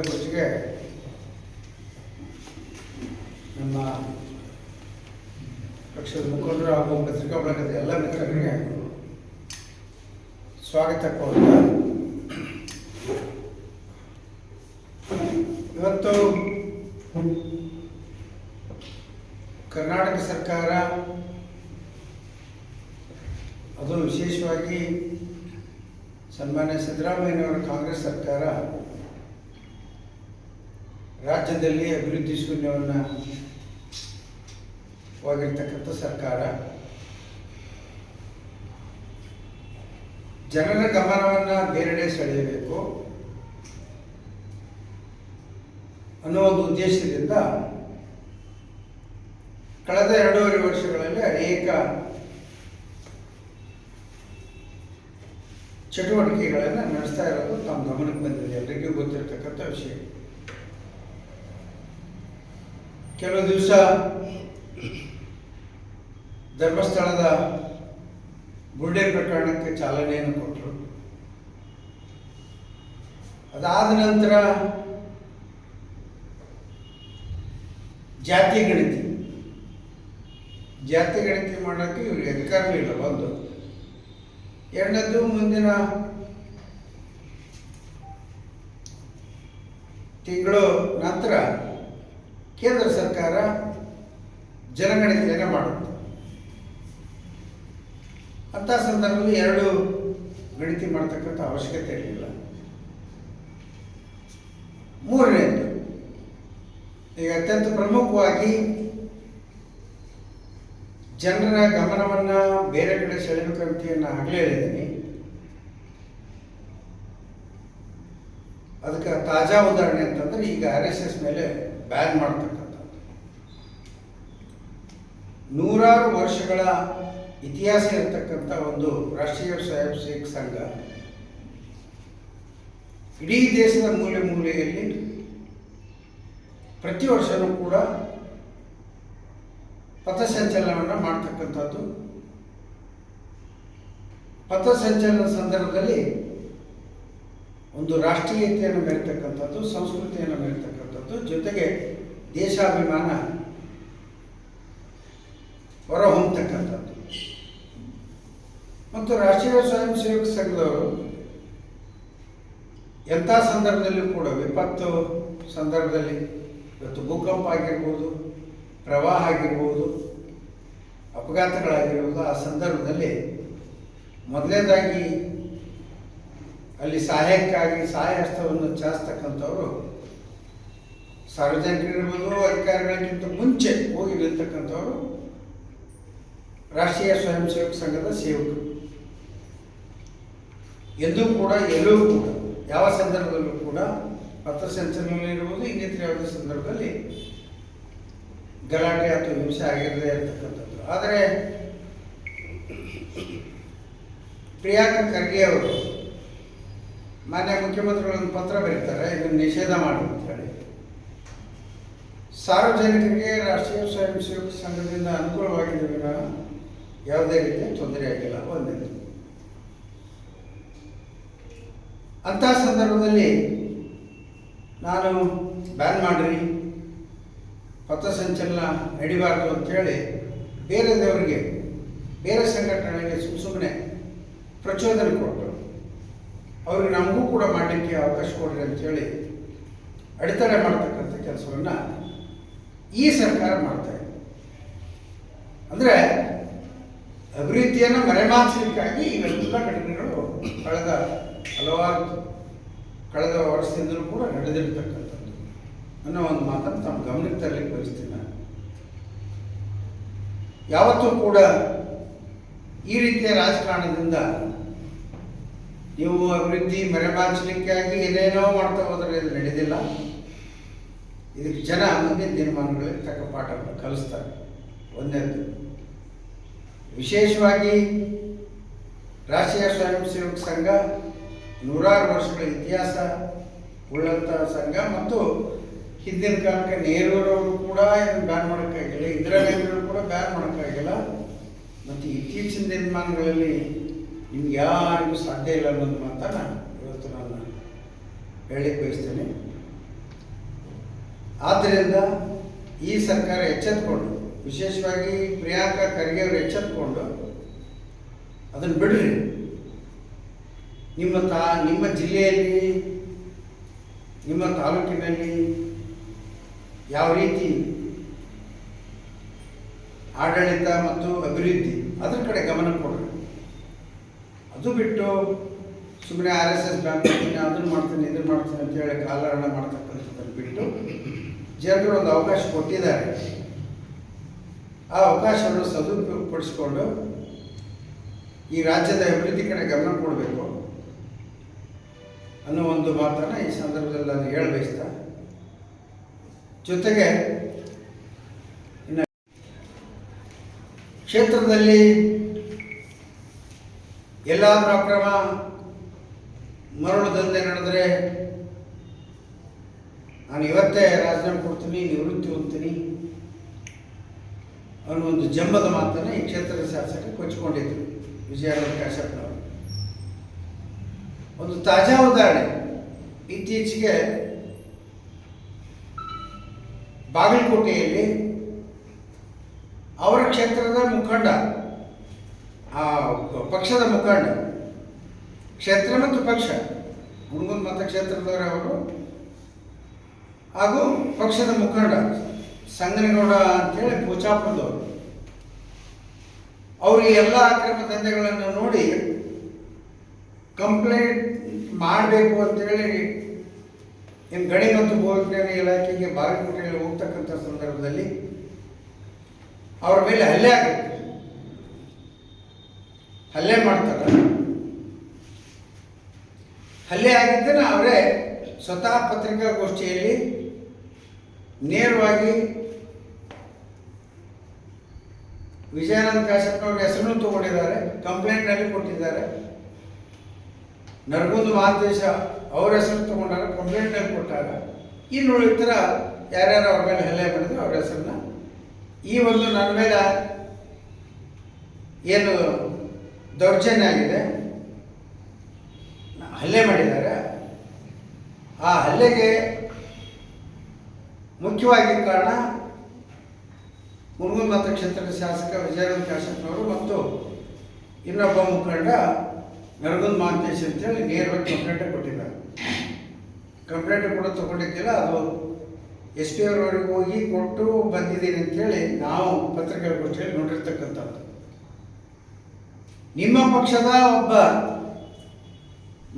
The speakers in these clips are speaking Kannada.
ಗೋಷ್ಠಿಗೆ ನಮ್ಮ ಪಕ್ಷದ ಮುಖಂಡರು ಹಾಗೂ ಪತ್ರಿಕಾ ಬಳಗದ ಎಲ್ಲ ಮಿತ್ರರಿಗೆ ಸ್ವಾಗತ ಕೋರ್ತ ಇವತ್ತು ಕರ್ನಾಟಕ ಸರ್ಕಾರ ಅದು ವಿಶೇಷವಾಗಿ ಸನ್ಮಾನ್ಯ ಸಿದ್ದರಾಮಯ್ಯನವರ ಕಾಂಗ್ರೆಸ್ ಸರ್ಕಾರ ರಾಜ್ಯದಲ್ಲಿ ಅಭಿವೃದ್ಧಿ ಶೂನ್ಯವನ್ನು ವಾಗಿರ್ತಕ್ಕಂಥ ಸರ್ಕಾರ, ಜನರ ಗಮನವನ್ನು ಬೇರೆಡೆ ಸೆಳೆಯಬೇಕು ಅನ್ನೋ ಒಂದು ಉದ್ದೇಶದಿಂದ ಕಳೆದ ಎರಡೂವರೆ ವರ್ಷಗಳಲ್ಲಿ ಅನೇಕ ಚಟುವಟಿಕೆಗಳನ್ನು ನಡೆಸ್ತಾ ಇರೋದು ತಮ್ಮ ಗಮನಕ್ಕೆ ಬಂದಿದೆ. ಎಲ್ಲರಿಗೂ ಗೊತ್ತಿರತಕ್ಕಂಥ ವಿಷಯ. ಕೆಲವು ದಿವಸ ಧರ್ಮಸ್ಥಳದ ಬುರ್ಡೆ ಪ್ರಕರಣಕ್ಕೆ ಚಾಲನೆಯನ್ನು ಕೊಟ್ಟರು. ಅದಾದ ನಂತರ ಜಾತಿ ಗಣತಿ. ಜಾತಿ ಗಣತಿ ಮಾಡೋಕ್ಕೆ ಇವ್ರಿಗೆ ಅಧಿಕಾರವೂ ಇಲ್ಲ ಒಂದು ಎರಡನೇದು ಮುಂದಿನ ತಿಂಗಳು ನಂತರ ಕೇಂದ್ರ ಸರ್ಕಾರ ಜನಗಣತಿಯನ್ನು ಮಾಡುತ್ತೆ. ಅಂಥ ಸಂದರ್ಭದಲ್ಲಿ ಎರಡು ಗಣತಿ ಮಾಡತಕ್ಕಂಥ ಅವಶ್ಯಕತೆ ಇರಲಿಲ್ಲ. ಮೂರನೇದು, ಈಗ ಅತ್ಯಂತ ಪ್ರಮುಖವಾಗಿ ಜನರ ಗಮನವನ್ನು ಬೇರೆ ಕಡೆ ಸೆಳೆಬೇಕಂತ ನಾನು ಆಗಲೇ ಹೇಳಿದ್ದೀನಿ. ಅದಕ್ಕೆ ತಾಜಾ ಉದಾಹರಣೆ ಅಂತಂದ್ರೆ ಈಗ ಆರ್ ಎಸ್ ಎಸ್ ಮೇಲೆ ಬ್ಯಾನ್ ಮಾಡ್ತಕ್ಕಂಥದ್ದು ನೂರಾರು ವರ್ಷಗಳ ಇತಿಹಾಸ ಇರತಕ್ಕಂಥ ಒಂದು ರಾಷ್ಟ್ರೀಯ ಸ್ವಯಂ ಸೇವಕ ಸಂಘ. ಇಡೀ ದೇಶದ ಮೂಲೆ ಮೂಲೆಯಲ್ಲಿ ಪ್ರತಿ ವರ್ಷವೂ ಕೂಡ ಪಥಸಂಚಲನವನ್ನು ಮಾಡ್ತಕ್ಕಂಥದ್ದು. ಪಥಸಂಚಲನ ಸಂದರ್ಭದಲ್ಲಿ ಒಂದು ರಾಷ್ಟ್ರೀಯತೆಯನ್ನು ಮೆರೆತಕ್ಕಂಥದ್ದು, ಸಂಸ್ಕೃತಿಯನ್ನು ಮೆರೆತಕ್ಕಂಥದ್ದು, ಜೊತೆಗೆ ದೇಶಾಭಿಮಾನ ಹೊರಹೊಮ್ಮತಕ್ಕಂಥದ್ದು. ಮತ್ತು ರಾಷ್ಟ್ರೀಯ ಸ್ವಯಂ ಸೇವಕ ಸಂಘದವರು ಎಂಥ ಸಂದರ್ಭದಲ್ಲೂ ಕೂಡ ವಿಪತ್ತು ಸಂದರ್ಭದಲ್ಲಿ ಇವತ್ತು ಭೂಕಂಪ ಆಗಿರ್ಬೋದು, ಪ್ರವಾಹ ಆಗಿರ್ಬೋದು, ಅಪಘಾತಗಳಾಗಿರ್ಬೋದು, ಆ ಸಂದರ್ಭದಲ್ಲಿ ಮೊದಲನೇದಾಗಿ ಅಲ್ಲಿ ಸಹಾಯಕ್ಕಾಗಿ, ಸಹಾಯ ಹಸ್ತವನ್ನು ಚಾಸ್ತಕ್ಕಂಥವರು ಸಾರ್ವಜನಿಕರಿರ್ಬೋದು, ಅಧಿಕಾರಿಗಳಿಗಿಂತ ಮುಂಚೆ ಹೋಗಿ ನಿಲ್ತಕ್ಕಂಥವ್ರು ರಾಷ್ಟ್ರೀಯ ಸ್ವಯಂ ಸೇವಕ ಸಂಘದ ಸೇವಕರು. ಎಂದೂ ಕೂಡ, ಎಲ್ಲೂ ಕೂಡ, ಯಾವ ಸಂದರ್ಭದಲ್ಲೂ ಕೂಡ ಪಥಸಂಚಲನ ಇರಬಹುದು ಇನ್ನಿತರ ಯಾವುದೇ ಸಂದರ್ಭದಲ್ಲಿ ಗಲಾಟೆ ಅಥವಾ ಹಿಂಸೆ ಆಗಿರದೇ ಇರತಕ್ಕಂಥದ್ದು. ಆದರೆ ಪ್ರಿಯಾಂಕ ಖರ್ಗೆ ಅವರು ಮಾನ್ಯ ಮುಖ್ಯಮಂತ್ರಿಗಳೊಂದು ಪತ್ರ ಬರೀತಾರೆ, ಇದನ್ನು ನಿಷೇಧ ಮಾಡು ಅಂತ ಹೇಳಿ. ಸಾರ್ವಜನಿಕರಿಗೆ ರಾಷ್ಟ್ರೀಯ ಸ್ವಯಂ ಸೇವಕ ಸಂಘದಿಂದ ಅನುಕೂಲವಾಗಿದೆ ವಿನಃ ಯಾವುದೇ ರೀತಿಯ ತೊಂದರೆ ಆಗಿಲ್ಲ, ಒಂದೇ. ಅಂತಹ ಸಂದರ್ಭದಲ್ಲಿ ನಾನು ಬ್ಯಾನ್ ಮಾಡಿರಿ ಪಥಸಂಚಲನ ನಡಿಬಾರ್ದು ಅಂತೇಳಿ ಬೇರೆ ದೇವರಿಗೆ, ಬೇರೆ ಸಂಘಟನೆಗಳಿಗೆ ಸುಮ್ಮ ಸುಮ್ಮನೆ ಪ್ರಚೋದನೆ ಕೊಟ್ಟರು. ಅವ್ರಿಗೆ ನಮಗೂ ಕೂಡ ಮಾಡಲಿಕ್ಕೆ ಅವಕಾಶ ಕೊಡ್ರಿ ಅಂತೇಳಿ ಅಡೆತಡೆ ಮಾಡ್ತಕ್ಕಂಥ ಕೆಲಸವನ್ನು ಈ ಸರ್ಕಾರ ಮಾಡ್ತಾ ಇದೆ. ಅಂದರೆ ಅಭಿವೃದ್ಧಿಯನ್ನು ಮರೆಮಾಚಲಿಕ್ಕಾಗಿ ಇವೆಲ್ಲ ಘಟನೆಗಳು ಕಳೆದ ಹಲವಾರು ಕಳೆದ ವರ್ಷದಿಂದಲೂ ಕೂಡ ನಡೆದಿರ್ತಕ್ಕಂಥದ್ದು. ಅನ್ನೋ ಒಂದು ಮಾತನ್ನು ತಮ್ಮ ಗಮನಕ್ಕೆ ತರಲಿಕ್ಕೆ ಬಯಸ್ತೀನಿ ಯಾವತ್ತೂ ಕೂಡ ಈ ರೀತಿಯ ರಾಜಕಾರಣದಿಂದ ನೀವು ಅಭಿವೃದ್ಧಿ ಮರೆಮಾಚಲಿಕ್ಕಾಗಿ ಏನೇನೋ ಮಾಡ್ತಾ ಹೋದರೆ ಇದು ನಡೆದಿಲ್ಲ. ಇದಕ್ಕೆ ಜನ ಮುಂದಿನ ದಿನಮಾನಗಳಲ್ಲಿ ತಕ್ಕ ಪಾಠವನ್ನು ಕಲಿಸ್ತಾರೆ. ಒಂದನೇದು. ವಿಶೇಷವಾಗಿ ರಾಷ್ಟ್ರೀಯ ಸ್ವಯಂ ಸೇವಕ ಸಂಘ ನೂರಾರು ವರ್ಷಗಳ ಇತಿಹಾಸ ಉಳ್ಳಂಥ ಸಂಘ ಮತ್ತು ಹಿಂದಿನ ಕಾಲಕ್ಕೆ ನೆಹರೂರವರು ಕೂಡ ಇದನ್ನು ಬ್ಯಾನ್ ಮಾಡೋಕ್ಕಾಗಿಲ್ಲ ಇಂದಿರಾ ಗಾಂಧಿಯವರು ಕೂಡ ಬ್ಯಾನ್ ಮಾಡೋಕ್ಕಾಗಿಲ್ಲ ಮತ್ತು ಇತ್ತೀಚಿನ ದಿನಮಾನಗಳಲ್ಲಿ ನಿಮ್ಗೆ ಯಾರಿಗೂ ಸಾಧ್ಯ ಇಲ್ಲ ಅನ್ನೋದು ಮಾತನ್ನು ಇವತ್ತು ನಾನು ಹೇಳಲಿಕ್ಕೆ ಬಯಸ್ತೇನೆ. ಆದ್ದರಿಂದ ಈ ಸರ್ಕಾರ ಎಚ್ಚೆತ್ಕೊಂಡು ವಿಶೇಷವಾಗಿ ಪ್ರಿಯಾಂಕಾ ಖರ್ಗೆ ಅವರು ಎಚ್ಚೆತ್ಕೊಂಡು ಅದನ್ನು ಬಿಡ್ರಿ. ನಿಮ್ಮ ತಾ, ನಿಮ್ಮ ಜಿಲ್ಲೆಯಲ್ಲಿ, ನಿಮ್ಮ ತಾಲೂಕಿನಲ್ಲಿ ಯಾವ ರೀತಿ ಆಡಳಿತ ಮತ್ತು ಅಭಿವೃದ್ಧಿ, ಅದರ ಕಡೆ ಗಮನ ಕೊಡ್ರಿ. ಅದು ಬಿಟ್ಟು ಸುಮ್ಮನೆ ಆರ್ ಎಸ್ ಎಸ್ ಮಾಡ್ತೀನಿ ಅದನ್ನು ಮಾಡ್ತೀನಿ, ಇದನ್ನು ಮಾಡ್ತೀನಿ ಅಂತ ಹೇಳಿ ಕಾಲಹರಣ ಮಾಡ್ತಕ್ಕಂಥದ್ದನ್ನು ಬಿಟ್ಟು ಜನರು ಒಂದು ಅವಕಾಶ ಕೊಟ್ಟಿದ್ದಾರೆ. ಆ ಅವಕಾಶವನ್ನು ಸದುಪಯೋಗಪಡಿಸಿಕೊಂಡು ಈ ರಾಜ್ಯದ ಅಭಿವೃದ್ಧಿ ಕಡೆ ಗಮನ ಕೊಡಬೇಕು ಅನ್ನೋ ಒಂದು ಮಾತನ್ನ ಈ ಸಂದರ್ಭದಲ್ಲಿ ನಾನು ಹೇಳಬಯಸ್ತ, ಜೊತೆಗೆ ಇನ್ನು ಕ್ಷೇತ್ರದಲ್ಲಿ ಎಲ್ಲ ಅಕ್ರಮ ಮರಳು ದಂಧೆ ನಡೆದರೆ ನಾನು ಇವತ್ತೇ ರಾಜೀನಾಮೆ ಕೊಡ್ತೀನಿ, ನಿವೃತ್ತಿ ಹೊಂದ್ತೀನಿ. ಅನ್ನೋ ಒಂದು ಜಂಬದ ಮಾತನ್ನು ಈ ಕ್ಷೇತ್ರದ ಶಾಸಕ ಕೊಚ್ಚಿಕೊಂಡಿದ್ರು ವಿಜಯಾನಂದ ಕಾಶ್ಯಪ್ನವರು ಒಂದು ತಾಜಾ ಉದಾಹರಣೆ. ಇತ್ತೀಚೆಗೆ ಬಾಗಲಕೋಟೆಯಲ್ಲಿ ಅವರ ಕ್ಷೇತ್ರದ ಮುಖಂಡ, ಆ ಪಕ್ಷದ ಮುಖಂಡ, ಕ್ಷೇತ್ರ ಮತ್ತು ಪಕ್ಷ ಹುಣಗುಂದ ಮತಕ್ಷೇತ್ರದವರು ಅವರು ಹಾಗೂ ಪಕ್ಷದ ಮುಖಂಡ. ಸಂಗನಗೌಡ ಅಂತೇಳಿ ಪೂಜಾಪುರದವರು. ಅವರು ಎಲ್ಲ ಅಕ್ರಮ ದಂಧೆಗಳನ್ನು ನೋಡಿ ಕಂಪ್ಲೇಂಟ್ ಮಾಡಬೇಕು ಅಂತೇಳಿ ನಿಮ್ಮ ಗಣಿ ಮತ್ತು ಭೂವಿಜ್ಞಾನ ಇಲಾಖೆಗೆ ಬಾಗಲಕೋಟೆಯಲ್ಲಿ ಹೋಗ್ತಕ್ಕಂಥ ಸಂದರ್ಭದಲ್ಲಿ ಅವ್ರ ಮೇಲೆ ಹಲ್ಲೆ ಆಗುತ್ತೆ. ಹಲ್ಲೆ ಮಾಡ್ತಾರೆ. ಹಲ್ಲೆ ಆಗಿದ್ದನ್ನು ಅವರೇ ಸ್ವತಃ ಪತ್ರಿಕಾಗೋಷ್ಠಿಯಲ್ಲಿ ನೇರವಾಗಿ ವಿಜಯಾನಂದ ಕಾಶ್ಯಪ್ನವ್ರ ಹೆಸರನ್ನು ತಗೊಂಡಿದ್ದಾರೆ ಕಂಪ್ಲೇಂಟ್ನಲ್ಲಿ ಕೊಟ್ಟಿದ್ದಾರೆ. ನರಗುಂದ ಮಹಾಂತೇಶ ಅವ್ರ ಹೆಸರು ತಗೊಂಡಾಗ ಕಂಪ್ಲೇಂಟ್ನಲ್ಲಿ ಕೊಟ್ಟಾಗ ಇನ್ನು ಇತರ ಯಾರ್ಯಾರು ಅವ್ರ ಮೇಲೆ ಹಲ್ಲೆ ಮಾಡಿದ್ರು ಅವ್ರ ಹೆಸರನ್ನ. ಈ ಒಂದು ನನ್ನ ಮೇಲೆ ಏನು ದೌರ್ಜನ್ಯ ಆಗಿದೆ, ಹಲ್ಲೆ ಮಾಡಿದ್ದಾರೆ. ಆ ಹಲ್ಲೆಗೆ ಮುಖ್ಯವಾಗಿ ಕಾರಣ ಮುರುಗನ್ ಮತಕ್ಷೇತ್ರದ ಶಾಸಕ ವಿಜಯಾನಂದ ಕಾಶಪ್ಪನವರು ಮತ್ತು ಇನ್ನೊಬ್ಬ ಮುಖಂಡ ನರಗುಂದ್ ಮಹಾಂತೇಶ್ ಅಂತೇಳಿ ನೇರವಾಗಿ ಕಂಪ್ಲೇಂಟೇ ಕೊಟ್ಟಿದ್ದಾರೆ. ಕಂಪ್ಲೇಂಟ್ ಕೂಡ ತಗೊಂಡಿದ್ದಿಲ್ಲ, ಅದು ಎಸ್ ಪಿ ಅವರವರೆಗೆ ಹೋಗಿ ಕೊಟ್ಟು ಬಂದಿದ್ದೀನಿ ಅಂತೇಳಿ ನಾವು ಪತ್ರಿಕಾಗೋಷ್ಠಿಯಲ್ಲಿ ನೋಡಿರ್ತಕ್ಕಂಥದ್ದು. ನಿಮ್ಮ ಪಕ್ಷದ ಒಬ್ಬ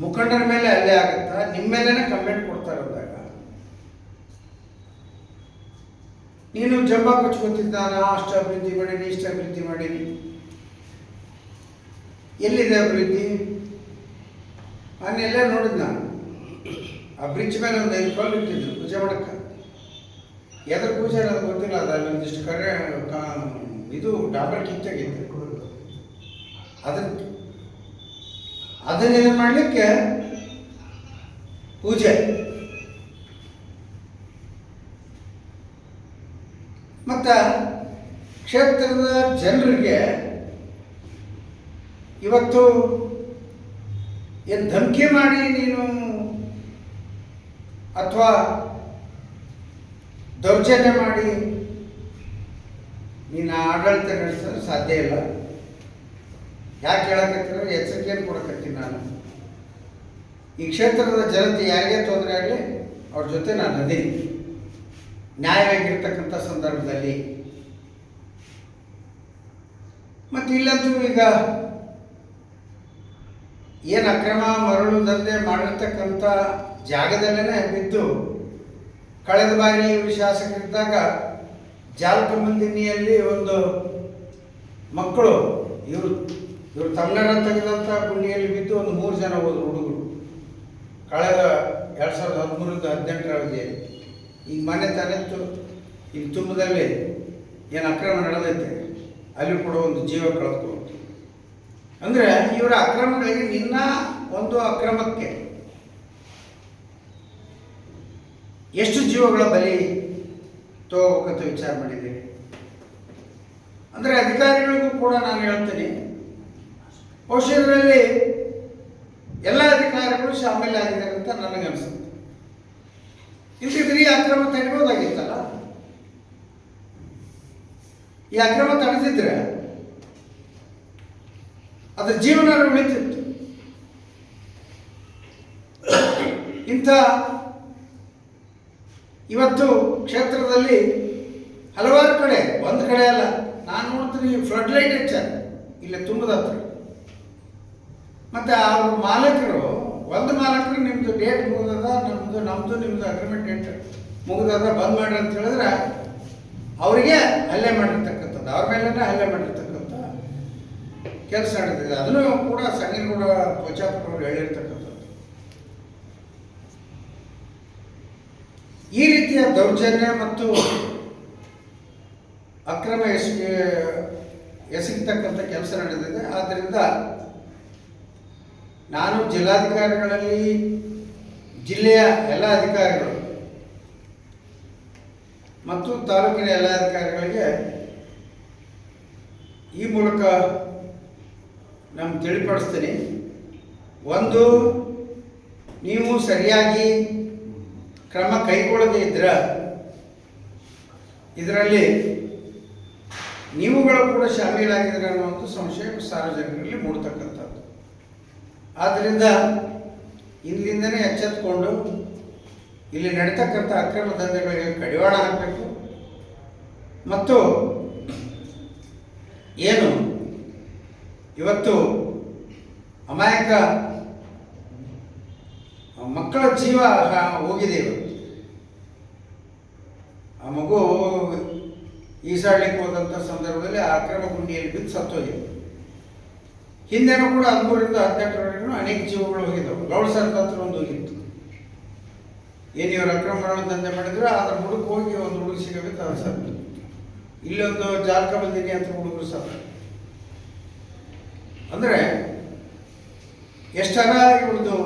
ಮುಖಂಡರ ಮೇಲೆ ಅಲ್ಲೇ ಆಗುತ್ತಾ, ನಿಮ್ಮ ಮೇಲೇ ಕಂಪ್ಲೇಂಟ್ ನೀನು ಜಂಬ ಕೊಚ್ಕೊತಿದ್ದಾನ? ಅಷ್ಟು ಅಭಿವೃದ್ಧಿ ಮಾಡೀನಿ, ಇಷ್ಟು ಅಭಿವೃದ್ಧಿ ಮಾಡೀನಿ. ಎಲ್ಲಿದೆ ಅಭಿವೃದ್ಧಿ? ಅನ್ನೆಲ್ಲ ನೋಡಿದ್ ನಾನು. ಆ ಬ್ರಿಡ್ಜ್ ಮೇಲೆ ಒಂದು ಐದು ಕಲ್ಲು ಇಟ್ಟಿದ್ರು, ಪೂಜೆ ಮಾಡಕ್ಕೆ. ಎದ್ರ ಪೂಜೆ ಅನ್ನೋದು ಗೊತ್ತಿಲ್ಲ ಅದು ಅಲ್ಲಿ ಒಂದಿಷ್ಟು ಕರೆ ಇದು ಡಾಬರ್ ಕಿತ್ತಾಗಿತ್ತು ಅದನ್ನ ಅದನ್ನೇನು ಮಾಡಲಿಕ್ಕೆ ಪೂಜೆ. ಮತ್ತು ಕ್ಷೇತ್ರದ ಜನರಿಗೆ ಇವತ್ತು ಏನು ಧಮಕಿ ಮಾಡಿ ನೀನು ಅಥವಾ ದೌರ್ಜನ್ಯ ಮಾಡಿ ನೀನು ಆಡಳಿತ ನಡೆಸಲು ಸಾಧ್ಯ ಇಲ್ಲ. ಯಾಕೆ ಹೇಳಕತ್ತೀರ ಎಚ್ಚರಿಕೆಯನ್ನು ಕೊಡಕತ್ತೀನಿ ನಾನು. ಈ ಕ್ಷೇತ್ರದ ಜನತೆ ಯಾರಿಗೇ ತೊಂದರೆ ಆಗಲಿ, ಅವ್ರ ಜೊತೆ ನಾನು ಅದೀನಿ. ನ್ಯಾಯವಾಗಿರ್ತಕ್ಕಂಥ ಸಂದರ್ಭದಲ್ಲಿ. ಮತ್ತು ಇಲ್ಲಂತೂ ಈಗ ಏನು ಅಕ್ರಮ ಮರಳು ದಂಧೆ ಮಾಡಿರ್ತಕ್ಕಂಥ ಜಾಗದಲ್ಲೇ ಬಿದ್ದು ಕಳೆದ ಬಾರಿ ಇವರು ಶಾಸಕರಿದ್ದಾಗ ಜಾಲಕಮಂದಿನಿಯಲ್ಲಿ ಒಂದು ಮಕ್ಕಳು, ಇವರು ಇವರು ತಮಿಳ್ನಾಡ ತೆಗೆದಂಥ ಗುಂಡಿಯಲ್ಲಿ ಬಿದ್ದು ಒಂದು ಮೂರು ಜನ ಹೋದ್ರು ಹುಡುಗರು. ಕಳೆದ ಎರಡು ಸಾವಿರದ ಹದಿಮೂರಿಂದ ಹದಿನೆಂಟರವರೆಗೆ ಈಗ ಮನೆ ತಾನೆತ್ತು ಇಲ್ಲಿ ತುಂಬದಲ್ಲಿ ಏನು ಅಕ್ರಮ ನಡೆದೈತೆ, ಅಲ್ಲಿ ಕೂಡ ಒಂದು ಜೀವ ಕಳೆದುಕೊಂಡು ಅಂದರೆ ಇವರ ಅಕ್ರಮಗಳಿಗೆ ನಿನ್ನ ಒಂದು ಅಕ್ರಮಕ್ಕೆ ಎಷ್ಟು ಜೀವಗಳ ಬಲಿ ತಗೋಬೇಕಂತ ವಿಚಾರ ಮಾಡಿದ್ದೀರಿ? ಅಂದರೆ ಅಧಿಕಾರಿಗಳಿಗೂ ಕೂಡ ನಾನು ಹೇಳ್ತೀನಿ ಔಷಧದಲ್ಲಿ ಎಲ್ಲ ಅಧಿಕಾರಿಗಳು ಶಾಮೀಲಾಗಿದ್ದಾರೆ ಅಂತ ನನಗನ್ಸುತ್ತೆ ಇಲ್ದಿದ್ರೆ ಈ ಅಕ್ರಮ ತಡೆಬೋದಾಗಿತ್ತಲ್ಲ ಈ ಅಕ್ರಮ ತಡೆದಿದ್ರೆ ಅದು ಜೀವನ ಉಳಿತಿತ್ತು. ಇಂಥ ಇವತ್ತು ಕ್ಷೇತ್ರದಲ್ಲಿ ಹಲವಾರು ಕಡೆ, ಒಂದು ಕಡೆ ಅಲ್ಲ, ನಾನು ನೋಡ್ತೀನಿ ಫ್ಲಡ್ ಲೈಟ್ ಹೆಚ್ಚಾಗ, ಇಲ್ಲಿ ತುಂಬದ ಹತ್ರ. ಮತ್ತೆ ಆ ಮಾಲಕರು ಒಂದು ಮಾಲಕರು ನಿಮ್ಮದು ಡೇಟ್ ಮುಗಿದದ ನಮ್ಮದು ನಮ್ಮದು ನಿಮ್ಮದು ಅಗ್ರಿಮೆಂಟ್ ಡೇಟ್ ಮುಗಿದದ, ಬಂದ್ ಮಾಡ್ರಿ ಅಂತ ಹೇಳಿದ್ರೆ ಅವರಿಗೆ ಹಲ್ಲೆ ಮಾಡಿರ್ತಕ್ಕಂಥದ್ದು, ಅವ್ರ ಮೇಲೇ ಹಲ್ಲೆ ಮಾಡಿರ್ತಕ್ಕಂಥ ಕೆಲಸ ನಡೆದಿದೆ. ಅದನ್ನು ಕೂಡ ಸಂಗೀನ್ ಕೂಡ ಅವರು ಹೇಳಿರ್ತಕ್ಕಂಥದ್ದು. ಈ ರೀತಿಯ ದೌರ್ಜನ್ಯ ಮತ್ತು ಅಕ್ರಮ ಎಸಗಿ ಎಸಗಿತಕ್ಕಂಥ ಕೆಲಸ ನಡೆದಿದೆ. ಆದ್ದರಿಂದ ನಾನು ಜಿಲ್ಲಾಧಿಕಾರಿಗಳಲ್ಲಿ, ಜಿಲ್ಲೆಯ ಎಲ್ಲ ಅಧಿಕಾರಿಗಳು ಮತ್ತು ತಾಲೂಕಿನ ಎಲ್ಲ ಅಧಿಕಾರಿಗಳಿಗೆ ಈ ಮೂಲಕ ನಾನು ತಿಳಿಪಡಿಸ್ತೀನಿ. ಒಂದು, ನೀವು ಸರಿಯಾಗಿ ಕ್ರಮ ಕೈಗೊಳ್ಳದೇ ಇದ್ರ, ಇದರಲ್ಲಿ ನೀವುಗಳು ಕೂಡ ಶಾಮೀಲಾಗಿದ್ರೆ ಅನ್ನುವಂಥ ಸಂಶಯ ಸಾರ್ವಜನಿಕರಲ್ಲಿ ಮೂಡ್ತಕ್ಕಂಥದ್ದು. ಆದ್ದರಿಂದ ಇಲ್ಲಿಂದನೇ ಎಚ್ಚೆತ್ಕೊಂಡು ಇಲ್ಲಿ ನಡೀತಕ್ಕಂಥ ಅಕ್ರಮ ದಂಧೆಗಳಿಗೆ ಕಡಿವಾಣ ಹಾಕಬೇಕು. ಮತ್ತು ಏನು? ಇವತ್ತು ಅಮಾಯಕ ಮಕ್ಕಳ ಜೀವ ಹೋಗಿದೆ ಇವತ್ತು. ಆ ಮಗು ಈಸಾಡ್ಲಿಕ್ಕೆ ಹೋದಂಥ ಸಂದರ್ಭದಲ್ಲಿ ಆ ಅಕ್ರಮ ಗುಂಡಿಯಲ್ಲಿ ಬಿದ್ದು ಸತ್ತೋಗಿದೆ. ಹಿಂದೆನೂ ಕೂಡ ಹದಿಮೂರರಿಂದ ಹದಿನೆಂಟರವರೆಗೂ ಅನೇಕ ಜೀವಗಳು ಹೋಗಿದ್ದವು. ಗೌಡ ಸರ್ದ ಹತ್ರ ಒಂದು ಹೋಗಿತ್ತು. ಏನು ಇವರು ಅಕ್ರಮ ದಂಧೆ ಮಾಡಿದ್ರು ಅದ್ರ ಹುಡುಗ ಹೋಗಿ ಒಂದು ಹುಡುಗ ಸಿಗಬೇಕು, ಅದು ಸರ್ ಇಲ್ಲೊಂದು ಜಾಲಕ ಬಂದಿದೆ ಅಂತ ಹುಡುಗರು ಸರ್ ಅಂದರೆ ಎಷ್ಟರ ಇವ್ರದ್ದು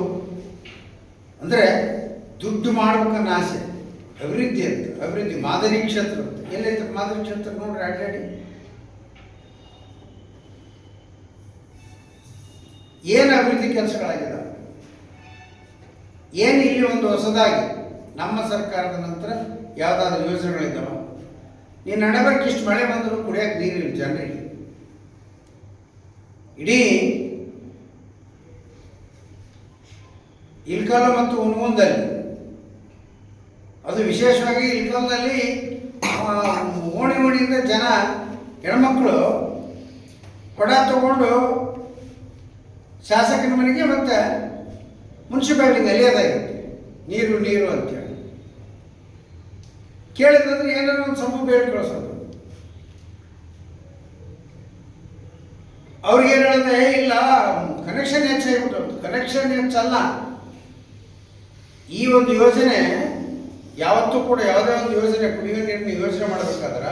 ಅಂದರೆ, ದುಡ್ಡು ಮಾಡ್ಬೇಕನ್ನೋ ಆಸೆ. ಅಭಿವೃದ್ಧಿ ಅಂತ. ಅಭಿವೃದ್ಧಿ, ಮಾದರಿ ಕ್ಷೇತ್ರ ಎಲ್ಲೈತೆ ಮಾದರಿ ಕ್ಷೇತ್ರ ನೋಡ್ರಿ ಅಡ್ಡಾಡಿ ಏನು ಅಭಿವೃದ್ಧಿ ಕೆಲಸಗಳಾಗಿಲ್ಲ ಏನು ಇಲ್ಲಿ ಒಂದು ಹೊಸದಾಗಿ ನಮ್ಮ ಸರ್ಕಾರದ ನಂತರ ಯಾವುದಾದ್ರು ಯೋಜನೆಗಳಿದ್ದಾವೆ ನೀನು ನಡಬರ್ಕ್ ಇಷ್ಟು ಮಳೆ ಬಂದರೂ ಕುಡಿಯೋಕೆ ನೀರಿಲ್ಲ ಜನರಿಗೆ. ಇಡೀ ಇಲ್ಕಲ್ ಮತ್ತು ಹುಣಗುಂದಲ್ಲಿ ಅದು ವಿಶೇಷವಾಗಿ ಇಲ್ಕಲ್ನಲ್ಲಿ ಆ, ಓಣಿ ಓಣಿಯಿಂದ ಜನ ಹೆಣ್ಮಕ್ಳು ಕೊಡ ತಗೊಂಡು ಶಾಸಕನ ಮನೆಗೆ ಮತ್ತು ಮುನ್ಸಿಪಾಲಿಟಿಗೆ ಅಲಿಯೋದಾಗಿರುತ್ತೆ ನೀರು ನೀರು ಅಂತೇಳಿ. ಕೇಳಿದಂದ್ರೆ ಏನಾದ್ರು ಒಂದು ಸಂಭವ ಬೇಡ ಕಳಿಸೋದು ಅವ್ರಿಗೆ ಏನು ಹೇಳಿದ್ರೆ "ಏ, ಇಲ್ಲ ಕನೆಕ್ಷನ್ ಹೆಚ್ಚಾಗಿಬಿಟ್ಟು ಕನೆಕ್ಷನ್ ಹೆಚ್ಚಲ್ಲ. ಈ ಒಂದು ಯೋಜನೆ ಯಾವತ್ತೂ ಕೂಡ ಯಾವುದೇ ಒಂದು ಯೋಜನೆ ಕುಡಿಯುವ ನೀರಿನ ಯೋಜನೆ ಮಾಡಬೇಕಾದ್ರೆ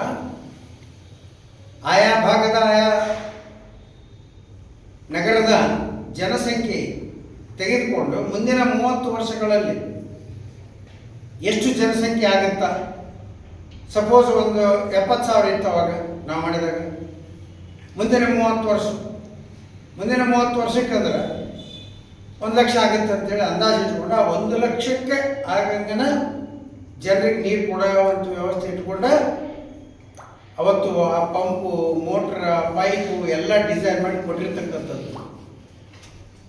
ಆಯಾ ಭಾಗದ ಆಯಾ ನಗರದ ಜನಸಂಖ್ಯೆ ತೆಗೆದುಕೊಂಡು ಮುಂದಿನ ಮೂವತ್ತು ವರ್ಷಗಳಲ್ಲಿ ಎಷ್ಟು ಜನಸಂಖ್ಯೆ ಆಗುತ್ತಾ? ಸಪೋಸ್ ಒಂದು ಎಪ್ಪತ್ತು ಸಾವಿರ ಇತ್ತು ಅವಾಗ ನಾವು ಮಾಡಿದಾಗ. ಮುಂದಿನ ಮೂವತ್ತು ವರ್ಷ. ಮುಂದಿನ ಮೂವತ್ತು ವರ್ಷಕ್ಕೆ ಅಂದ್ರೆ ಒಂದು ಲಕ್ಷ ಆಗುತ್ತೆ ಅಂತೇಳಿ ಅಂದಾಜು ಇಟ್ಕೊಂಡು ಆ ಒಂದು ಲಕ್ಷಕ್ಕೆ ಆಗಂಗನ ಜನರಿಗೆ ನೀರು ಕೊಡುವಂಥ ವ್ಯವಸ್ಥೆ ಇಟ್ಕೊಂಡು ಅವತ್ತು ಆ ಪಂಪು, ಮೋಟ್ರ್, ಪೈಪು ಎಲ್ಲ ಡಿಸೈನ್ ಮಾಡಿ ಕೊಟ್ಟಿರ್ತಕ್ಕಂಥದ್ದು.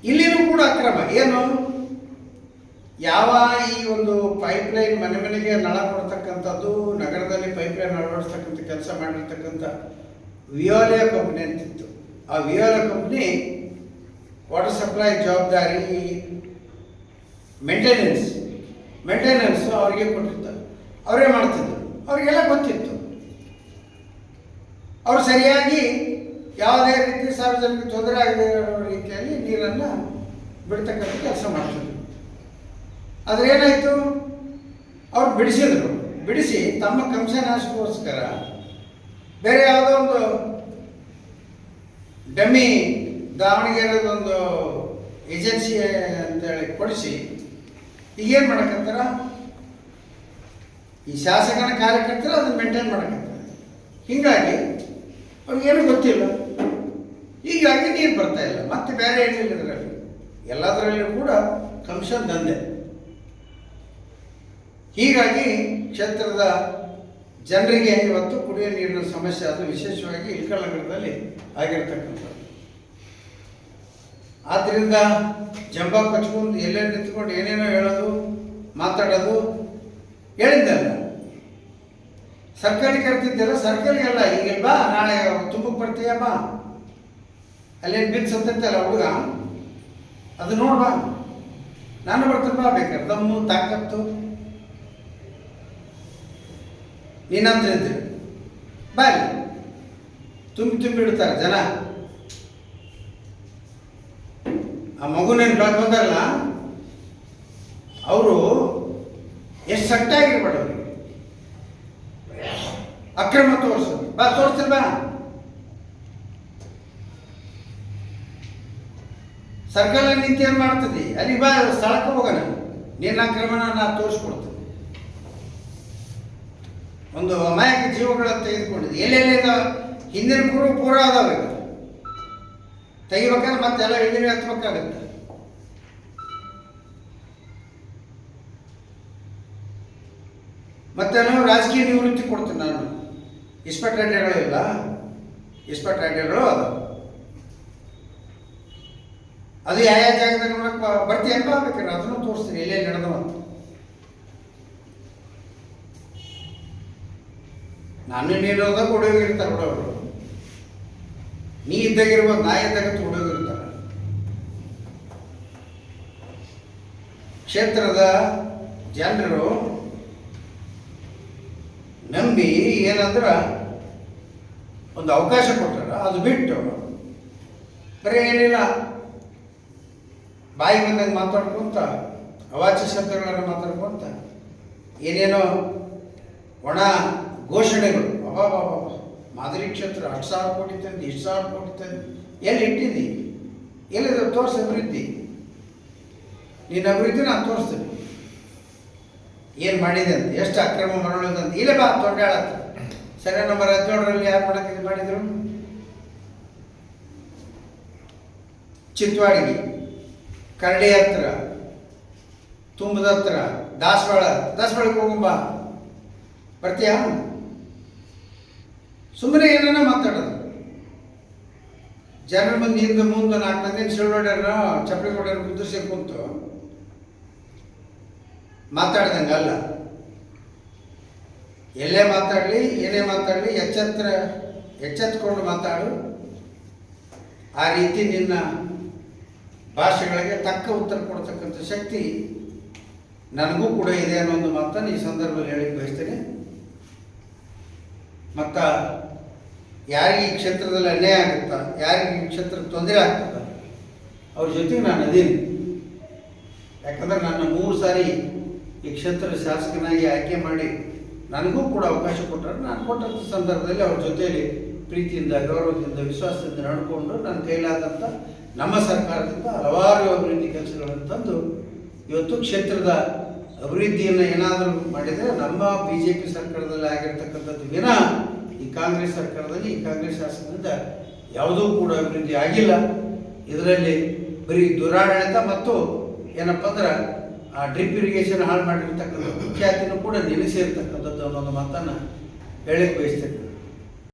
ಇಲ್ಲಿನೂ ಕೂಡ ಅಕ್ರಮ. ಏನು? ಯಾವ ಈ ಒಂದು ಪೈಪ್ ಲೈನ್ ಮನೆ ಮನೆಗೆ ನಳ ಕೊಡ್ತಕ್ಕಂಥದ್ದು, ನಗರದಲ್ಲಿ ಪೈಪ್ ಲೈನ್ ಅಳವಡಿಸ್ತಕ್ಕಂಥ ಕೆಲಸ ಮಾಡಿರ್ತಕ್ಕಂಥ ವಿಯೋಲಿಯಾ ಕಂಪ್ನಿ ಅಂತಿತ್ತು. ಆ ವಿಯೋಲಿಯಾ ಕಂಪ್ನಿ ವಾಟರ್ ಸಪ್ಲೈ ಜವಾಬ್ದಾರಿ ಮೇಂಟೆನೆನ್ಸ್ ಮೇಂಟೆನೆನ್ಸ್ ಅವರಿಗೆ ಕೊಟ್ಟಿರ್ತಾರೆ ಅವರೇ ಮಾಡ್ತಿದ್ರು. ಅವರಿಗೆಲ್ಲ ಗೊತ್ತಿತ್ತು. ಅವರು ಸರಿಯಾಗಿ ಯಾವುದೇ ರೀತಿ ಸಾರ್ವಜನಿಕ ತೊಂದರೆ ಆಗಿದೆ ಇರೋ ರೀತಿಯಲ್ಲಿ ನೀರನ್ನು ಬಿಡ್ತಕ್ಕಂಥ ಕೆಲಸ ಮಾಡ್ತಿದ್ರು ಆದರೆ ಏನಾಯಿತು? ಅವ್ರು ಬಿಡಿಸಿದ್ರು. ಬಿಡಿಸಿ ತಮ್ಮ ಕಂಸನಾಶಕ್ಕೋಸ್ಕರ ಬೇರೆ ಯಾವುದೋ ಒಂದು ಡಮ್ಮಿ ದಾವಣಗೆರೆದೊಂದು ಏಜೆನ್ಸಿ ಅಂತೇಳಿ ಕೊಡಿಸಿ, ಈಗೇನು ಮಾಡಕತ್ತಾರ? ಈ ಶಾಸಕನ ಕಾರ್ಯಕರ್ತರು ಅದನ್ನ ಮೇಂಟೈನ್ ಮಾಡಕತ್ತಾರೆ. ಹೀಗಾಗಿ ಅವ್ರಿಗೇನು ಗೊತ್ತಿಲ್ಲ. ಹೀಗಾಗಿ ನೀರು ಬರ್ತಾ ಇಲ್ಲ. ಮತ್ತೆ ಬೇರೆ ಏನಿಲ್ಲ ಇದರಲ್ಲಿ? ಎಲ್ಲದರಲ್ಲೂ ಕೂಡ ಕಮಿಷನ್ ದಂಧೆ ಹೀಗಾಗಿ ಕ್ಷೇತ್ರದ ಜನರಿಗೆ ಇವತ್ತು ಕುಡಿಯುವ ನೀರಿನ ಸಮಸ್ಯೆ ಅದು ವಿಶೇಷವಾಗಿ ಇಲ್ಕಲ್ನಗರದಲ್ಲಿ ಆಗಿರ್ತಕ್ಕಂಥದ್ದು. ಆದ್ದರಿಂದ ಜಂಬ ಕಚ್ಕೊಂಡು ಎಲ್ಲೆಲ್ಲಿ ನಿಂತ್ಕೊಂಡು ಏನೇನೋ ಹೇಳೋದು, ಮಾತಾಡೋದು ಹೇಳಿದ್ದಲ್ಲ ಸರ್ಕಾರಿ ಕರ್ತಿದ್ದೆಲ್ಲ ಸರ್ಕಾರಿಗೆಲ್ಲ ಈಗ ಬಾ, ನಾಳೆ ತುಂಬಕ್ಕೆ ಬರ್ತೀಯ, ಬಾ. ಅಲ್ಲೇನು ಅಂತ ಅಲ್ಲ ಹುಡುಗ? ಅದು ನೋಡ್ಬಾ. ನಾನು ಬರ್ತೀನಿ ಬಾ ಬೇಕಾದ್ರೆ ದಮ್ಮು, ತಾಕತ್ತು. ನೀನಂತ ಇದ್ರೆ ಬಾಯ್. ತುಂಬಿ ತುಂಬಿ ಇಡ್ತಾರೆ ಜನ. ಆ ಮಗುನೇನು ಬೆಳಕು ಬಂದಾರಲ್ಲ, ಅವರು ಎಷ್ಟು ಸಟ್ಟಾಗಿರ್ಬೇಡ ಅಕ್ರಮ ತೋರಿಸೋದು. ಬಾ, ತೋರಿಸ್ತೀನಿ, ಬಾ. ಸರ್ಕಾರ ನಿಂತು ಏನು ಮಾಡ್ತದೆ? ಅಲ್ಲಿ ಬಾ, ಸ್ಥಳಕ್ಕೆ ಹೋಗೋಣ. ನಿನ್ನ ಕ್ರಮಣ ನಾನು ತೋರಿಸ್ಕೊಡ್ತೀನಿ ಒಂದು ಅಮಾಯಕ ಜೀವಗಳನ್ನು ತೆಗೆದುಕೊಂಡಿದೆ. ಎಲ್ಲೆಲ್ಲಿಂದ? ಹಿಂದಿನ ಕುರು ಪೂರ ಅದಾವೆ. ತೆಗಿಬೇಕಾದ್ರೆ ಮತ್ತೆಲ್ಲ ಹಿಂದಿನ ಹತ್ಬೇಕಾಗತ್ತೆ ಮತ್ತೆ ನಾನು ರಾಜಕೀಯ ನಿವೃತ್ತಿ ಕೊಡ್ತೀನಿ ನಾನು. ಇನ್ಸ್ಪೆಕ್ಟರ್ ಇಲ್ಲ ಇನ್ಸ್ಪೆಕ್ಟರ್ ಅಡ್ಡೆಗಳು ಅದು ಅದು ಯಾವ ಯಾವ ಜಾಗದಲ್ಲಿ ನೋಡಕ್ ಬರ್ತೀಯ ಅಂತ ಬೇಕಾರೆ ಅದನ್ನು ತೋರಿಸ್ತೀನಿ. ಎಲ್ಲೆಲ್ಲಿ ನಡೆದವ ಅಂತ. ನಾನು ನೀಡೋದಾಗ ಹುಡುಗಿರ್ತಾರೆ ಹುಡುಗರು. ನೀ ಇದ್ದಾಗಿರ್ಬೋದು ನಾ ಇದ್ದಾಗ ಹುಡುಗಿರ್ತಾರೆ ಕ್ಷೇತ್ರದ ಜನರು ನಂಬಿ ಏನಂದ್ರೆ ಒಂದು ಅವಕಾಶ ಕೊಟ್ಟಾರ. ಅದು ಬಿಟ್ಟು ಬರೀ ಏನಿಲ್ಲ. ಬಾಯಿ ಬಂದಾಗ ಮಾತಾಡ್ಕೊಂತ, ಅವಾಚ್ಯ ಶಬ್ದಗಳನ್ನು ಮಾತಾಡ್ಕೊಂತ, ಏನೇನೋ ಒಣ ಘೋಷಣೆಗಳು ಅಬಾಬಾಬಾ ಮಾದರಿ ಕ್ಷೇತ್ರ ಹತ್ತು ಸಾವಿರ ಕೋಟಿ ತಂದು, ಇಷ್ಟು ಸಾವಿರ ಕೋಟಿ ತಂದು, ಎಲ್ಲಿ ಇಟ್ಟಿದ್ದಿ? ಎಲ್ಲಿದೆ ತೋರಿಸಿ ಅಭಿವೃದ್ಧಿ? ನಿನ್ನ ಅಭಿವೃದ್ಧಿ ನಾನು ತೋರಿಸ್ತೀನಿ. ಏನು ಮಾಡಿದೆ ಅಂತ, ಎಷ್ಟು ಅಕ್ರಮ ಅಂತ. ಇಲ್ಲೇ ಬಾ ಹತ್ರ. ಸರಿ ನಂಬರ್ ಹದಿನೇಳರಲ್ಲಿ ಯಾರು ಮಾಡೋಕ್ಕೆ ಇದು ಮಾಡಿದ್ರು? ಚಿತ್ವಾಡಿಗೆ. ಕರಡಿ ಹತ್ರ, ತುಂಬದ ಹತ್ರ, ದಾಸವಾಳ, ದಾಸವಾಳಕ್ಕೆ ಹೋಗುಂಬ ಬರ್ತೀಯ? ಸುಮ್ಮನೆ ಏನನ್ನ ಮಾತಾಡೋದು ಜನರ ಮಂದಿ ಹಿಂದೆ ಮುಂದೆ ನಾಲ್ಕು ಮಂದಿ ಸಿಳ್ವಡ್ಯಾರ ಚಪ್ಪಲಿ ಕೊಡ್ಯಾರ ಕುದುರ್ಸಿ ಕುಂತು ಮಾತಾಡ್ದಂಗೆ ಅಲ್ಲ. ಎಲ್ಲೇ ಮಾತಾಡಲಿ, ಏನೇ ಮಾತಾಡಲಿ ಎಚ್ಚೆತ್ತರ ಎಚ್ಚೆತ್ಕೊಂಡು ಮಾತಾಡು. ಆ ರೀತಿ ನಿನ್ನ ಭಾಷೆಗಳಿಗೆ ತಕ್ಕ ಉತ್ತರ ಕೊಡ್ತಕ್ಕಂಥ ಶಕ್ತಿ ನನಗೂ ಕೂಡ ಇದೆ ಅನ್ನೋ ಒಂದು ಮಾತನ್ನು ಈ ಸಂದರ್ಭದಲ್ಲಿ ಹೇಳಿ ಬಯಸ್ತೇನೆ. ಮತ್ತು ಯಾರಿಗೆ ಈ ಕ್ಷೇತ್ರದಲ್ಲಿ ಅನ್ಯಾಯ ಆಗುತ್ತಾ, ಯಾರಿಗೆ ಈ ಕ್ಷೇತ್ರಕ್ಕೆ ತೊಂದರೆ ಆಗ್ತದ, ಅವ್ರ ಜೊತೆಗೆ ನಾನು ಅದೀನಿ ಯಾಕಂದ್ರೆ ನನ್ನ ಮೂರು ಸಾರಿ ಈ ಕ್ಷೇತ್ರದ ಶಾಸಕನಾಗಿ ಆಯ್ಕೆ ಮಾಡಿ ನನಗೂ ಕೂಡ ಅವಕಾಶ ಕೊಟ್ಟರು. ನಾನು ಕೊಟ್ಟಂಥ ಸಂದರ್ಭದಲ್ಲಿ ಅವ್ರ ಜೊತೆಯಲ್ಲಿ ಪ್ರೀತಿಯಿಂದ, ಗೌರವದಿಂದ, ವಿಶ್ವಾಸದಿಂದ ನಡ್ಕೊಂಡು ನನ್ನ ಕೈಲಾದಂಥ ನಮ್ಮ ಸರ್ಕಾರದಿಂದ ಹಲವಾರು ಅಭಿವೃದ್ಧಿ ಕೆಲಸಗಳನ್ನು ತಂದು ಇವತ್ತು ಕ್ಷೇತ್ರದ ಅಭಿವೃದ್ಧಿಯನ್ನು ಏನಾದರೂ ಮಾಡಿದರೆ ನಮ್ಮ ಬಿ ಜೆ ಪಿ ಸರ್ಕಾರದಲ್ಲಿ ಆಗಿರ್ತಕ್ಕಂಥದ್ದು ವಿನ ಈ ಕಾಂಗ್ರೆಸ್ ಸರ್ಕಾರದಲ್ಲಿ, ಈ ಕಾಂಗ್ರೆಸ್ ಶಾಸನದಿಂದ ಯಾವುದೂ ಕೂಡ ಅಭಿವೃದ್ಧಿ ಆಗಿಲ್ಲ. ಇದರಲ್ಲಿ ಬರೀ ದುರಾಡಳಿತ ಮತ್ತು ಏನಪ್ಪ ಅಂದ್ರೆ, ಆ ಡ್ರಿಪ್ ಇರಿಗೇಷನ್ ಹಾಳು ಮಾಡಿರ್ತಕ್ಕಂಥ ಕುಖ್ಯಾತಿನೂ ಕೂಡ ನೆನೆಸಿರ್ತಕ್ಕಂಥದ್ದು ಅನ್ನೋದು ಮಾತನ್ನು ಹೇಳಕ್ಕೆ ಬಯಸ್ತೇನೆ.